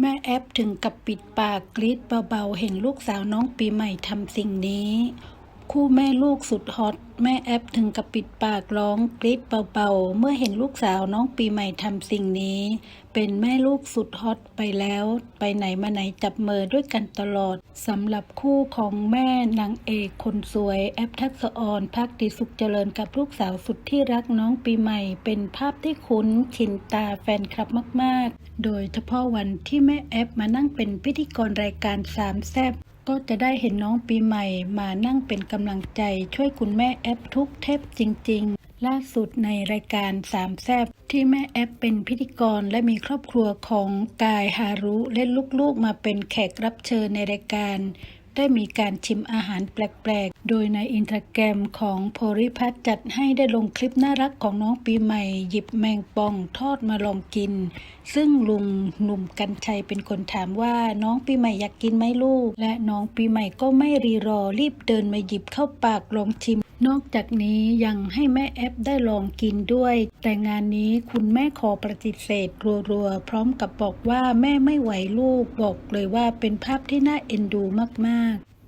แม่แอปถึงกับปิดปากกรีดเบาๆ เห็นลูกสาวน้องปีใหม่ทำสิ่งนี้ คู่แม่ลูกสุดฮอตแม่แอปถึงกับปิดปากร้องกรีดเบาๆ เมื่อเห็นลูกสาวน้องปีใหม่ทำสิ่งนี้ เป็นแม่ลูกสุดฮอตไปแล้ว ไปไหนมาไหนจับมือด้วยกันตลอดสำหรับคู่ของแม่นางเอกคนสวยแอปทักษออนพักดีสุขเจริญกับลูกสาวสุดที่รักน้องปีใหม่ เป็นภาพที่คุ้นชินตาแฟนคลับมากๆ โดยเฉพาะวันที่แม่แอปมานั่งเป็นพิธีกรรายการสามแซบก็จะได้เห็นน้องปีใหม่มานั่งเป็นกำลังใจ ช่วยคุณแม่แอปทุกเทปจริง ๆ ล่าสุดในรายการสามแซบที่แม่แอปเป็นพิธีกรและมีครอบครัวของกายฮารุ และลูกๆมาเป็นแขกรับเชิญในรายการ ได้มีการชิมอาหารแปลกๆ โดยในอินสตาแกรมของโพริพัฒจัดให้ได้ลงคลิปน่ารักของน้องปีใหม่ หยิบแมงป่องทอดมาลองกิน ซึ่งลุงหนุ่มกัญชัยเป็นคนถามว่าน้องปีใหม่อยากกินไหมลูก และน้องปีใหม่ก็ไม่รีรอรีบเดินมาหยิบเข้าปากลองชิม นอกจากนี้ยังให้แม่แอปได้ลองกินด้วย แต่งานนี้คุณแม่ขอปฏิเสธรัวๆ พร้อมกับบอกว่าแม่ไม่ไหวลูกบอกเลยว่าเป็นภาพที่น่าเอ็นดูมากๆ